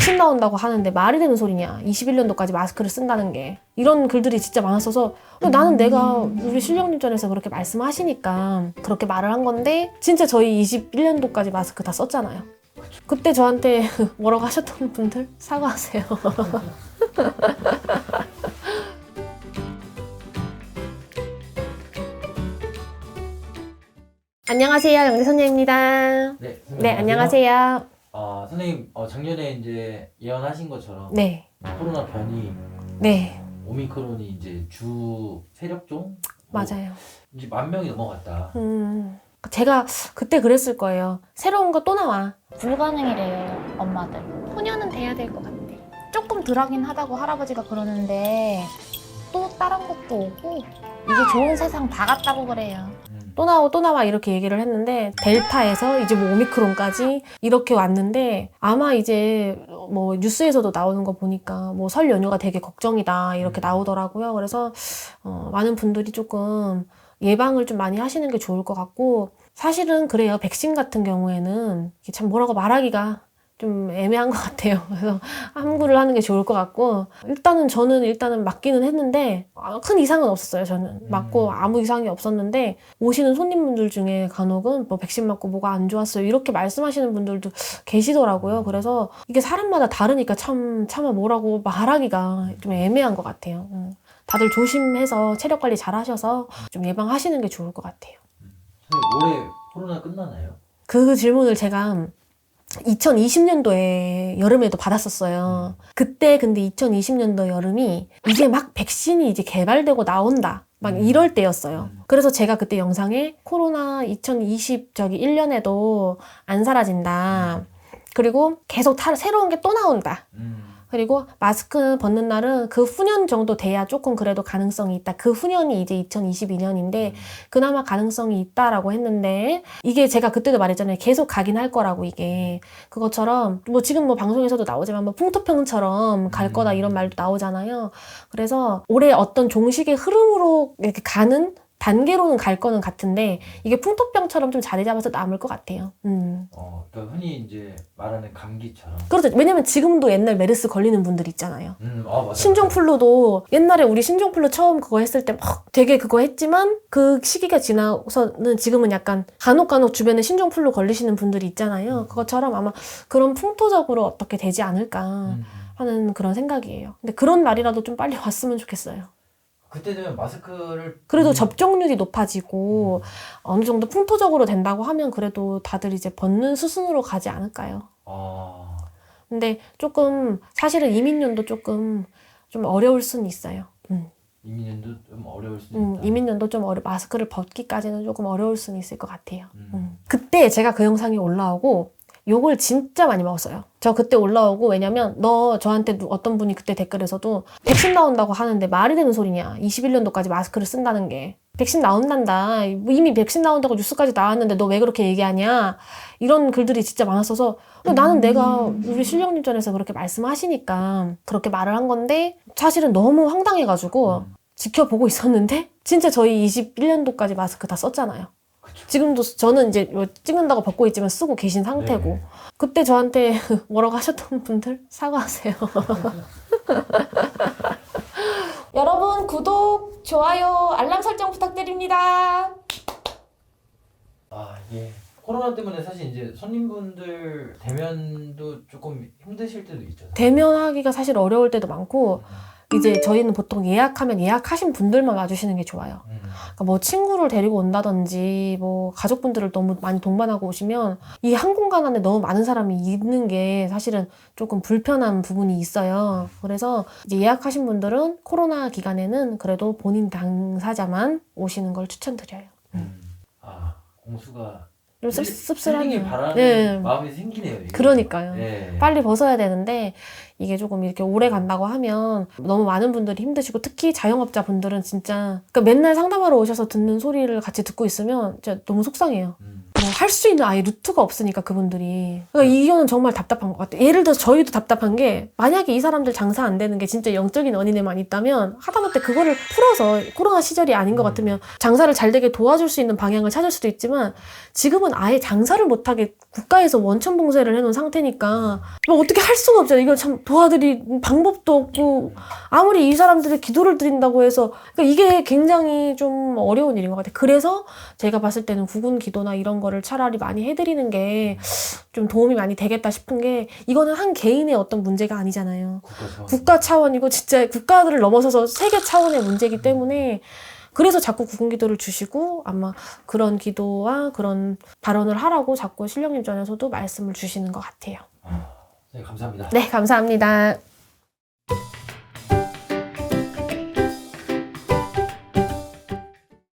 백신 나온다고 하는데 말이 되는 소리냐. 21년도까지 마스크를 쓴다는 게. 이런 글들이 진짜 많았어서 나는 내가 우리 실령님 전에서 그렇게 말씀하시니까 그렇게 말을 한 건데 진짜 저희 21년도까지 마스크 다 썼잖아요. 그때 저한테 뭐라고 하셨던 분들 사과하세요. 안녕하세요. 영재 선녀입니다. 네, 네, 안녕하세요. 아, 선생님 어, 작년에 이제 예언하신 것처럼 네. 코로나 변이 네. 오미크론이 이제 주 세력종 맞아요. 이제 만 명이 넘어갔다. 음. 제가 그때 그랬을 거예요. 새로운 거 또 나와. 불가능이래요 엄마들 소년은 돼야 될 것 같아 조금 덜하긴 하다고 할아버지가 그러는데 또 다른 것도 오고 이제 좋은 세상 다 갔다고 그래요 음. 또 나와 또 나와 이렇게 얘기를 했는데 델타에서 이제 뭐 오미크론까지 이렇게 왔는데 아마 이제 뭐 뉴스에서도 나오는 거 보니까 뭐 설 연휴가 되게 걱정이다 이렇게 음. 나오더라고요. 그래서 어, 많은 분들이 조금 예방을 좀 많이 하시는 게 좋을 것 같고 사실은 그래요. 백신 같은 경우에는 참 뭐라고 말하기가 좀 애매한 것 같아요. 그래서 함구를 하는 게 좋을 것 같고 일단은 저는 일단은 맞기는 했는데 아, 큰 이상은 없었어요. 저는 맞고 음. 아무 이상이 없었는데 오시는 손님분들 중에 간혹은 뭐 백신 맞고 뭐가 안 좋았어요 이렇게 말씀하시는 분들도 계시더라고요. 그래서 이게 사람마다 다르니까 참 차마 뭐라고 말하기가 좀 애매한 것 같아요. 음. 다들 조심해서 체력 관리 잘 하셔서 좀 예방하시는 게 좋을 것 같아요. 선생님 올해 코로나 끝나나요? 그 질문을 제가 2020년도에 여름에도 받았었어요. 그때 근데 2020년도 여름이 이게 막 백신이 이제 개발되고 나온다. 막 음. 이럴 때였어요. 음. 그래서 제가 그때 영상에 코로나 2020 저기 1년에도 안 사라진다. 그리고 계속 타, 새로운 게 또 나온다. 음. 그리고 마스크 벗는 날은 그 후년 정도 돼야 조금 그래도 가능성이 있다. 그 후년이 이제 2022년인데 그나마 가능성이 있다라고 했는데 이게 제가 그때도 말했잖아요. 계속 가긴 할 거라고 이게 그것처럼 뭐 지금 뭐 방송에서도 나오지만 뭐 풍토병처럼 갈 음. 거다 이런 말도 나오잖아요. 그래서 올해 어떤 종식의 흐름으로 이렇게 가는 단계로는 갈 거는 같은데 이게 풍토병처럼 좀 자리 잡아서 남을 것 같아요. 음. 어, 그러니까 흔히 이제 말하는 감기처럼. 그렇죠. 왜냐면 지금도 옛날 메르스 걸리는 분들 있잖아요. 음, 아, 맞아. 신종플루도 옛날에 우리 신종플루 처음 그거 했을 때 막 되게 그거 했지만 그 시기가 지나서는 지금은 약간 간혹 간혹 주변에 신종플루 걸리시는 분들이 있잖아요. 그것처럼 아마 그런 풍토적으로 어떻게 되지 않을까 음. 하는 그런 생각이에요. 근데 그런 날이라도 좀 빨리 왔으면 좋겠어요. 그때 되면 마스크를 그래도 음. 접종률이 높아지고 어느 정도 풍토적으로 된다고 하면 그래도 다들 이제 벗는 수순으로 가지 않을까요? 아, 근데 조금 사실은 이민년도 조금 좀 어려울 수는 있어요. 음. 이민년도 좀 어려울 수도 음, 있다. 이민년도 좀 어려 마스크를 벗기까지는 조금 어려울 수는 있을 것 같아요. 음. 음. 그때 제가 그 영상이 올라오고 욕을 진짜 많이 먹었어요. 저 그때 올라오고 왜냐면 너 저한테 누- 어떤 분이 그때 댓글에서도 백신 나온다고 하는데 말이 되는 소리냐. 21년도까지 마스크를 쓴다는 게. 백신 나온단다. 이미 백신 나온다고 뉴스까지 나왔는데 너 왜 그렇게 얘기하냐. 이런 글들이 진짜 많았어서 근데 나는 내가 우리 실령님 전에서 그렇게 말씀하시니까 그렇게 말을 한 건데 사실은 너무 황당해가지고 음. 지켜보고 있었는데 진짜 저희 21년도까지 마스크 다 썼잖아요. 그쵸. 지금도 저는 이제 뭐 찍는다고 벗고 있지만 쓰고 계신 상태고 네. 그때 저한테 뭐라고 하셨던 분들 사과하세요. 여러분 구독, 좋아요, 알람 설정 부탁드립니다. 아, 예. 코로나 때문에 사실 이제 손님분들 대면도 조금 힘드실 때도 있죠. 대면하기가 사실 어려울 때도 많고 음. 이제 저희는 보통 예약하면 예약하신 분들만 와주시는 게 좋아요. 음. 그러니까 뭐 친구를 데리고 온다든지 뭐 가족분들을 너무 많이 동반하고 오시면 이 한 공간 안에 너무 많은 사람이 있는 게 사실은 조금 불편한 부분이 있어요. 그래서 이제 예약하신 분들은 코로나 기간에는 그래도 본인 당사자만 오시는 걸 추천드려요. 음. 아, 공수가 좀 씁, 씁쓸하네요. 힐링이 바라는 네. 마음이 생기네요. 이게. 그러니까요. 네. 빨리 벗어야 되는데 이게 조금 이렇게 오래 간다고 하면 너무 많은 분들이 힘드시고 특히 자영업자 분들은 진짜 그러니까 맨날 상담하러 오셔서 듣는 소리를 같이 듣고 있으면 진짜 너무 속상해요. 음. 할 수 있는 아예 루트가 없으니까 그분들이 그러니까 이거는 정말 답답한 것 같아요. 예를 들어서 저희도 답답한 게 만약에 이 사람들 장사 안 되는 게 진짜 영적인 원인에만 있다면 하다못해 그거를 풀어서 코로나 시절이 아닌 것 같으면 장사를 잘 되게 도와줄 수 있는 방향을 찾을 수도 있지만 지금은 아예 장사를 못하게 국가에서 원천 봉쇄를 해놓은 상태니까 뭐 어떻게 할 수가 없잖아요. 이거 참 도와드릴 방법도 없고 아무리 이 사람들이 기도를 드린다고 해서 그러니까 이게 굉장히 좀 어려운 일인 것 같아요. 그래서 제가 봤을 때는 구군 기도나 이런 거를 차라리 많이 해드리는 게 좀 도움이 많이 되겠다 싶은 게 이거는 한 개인의 어떤 문제가 아니잖아요. 국가 차원. 국가 차원이고 진짜 국가들을 넘어서서 세계 차원의 문제이기 때문에 그래서 자꾸 구군 기도를 주시고 아마 그런 기도와 그런 발언을 하라고 자꾸 신령님 전에서도 말씀을 주시는 것 같아요. 네 감사합니다. 네, 감사합니다.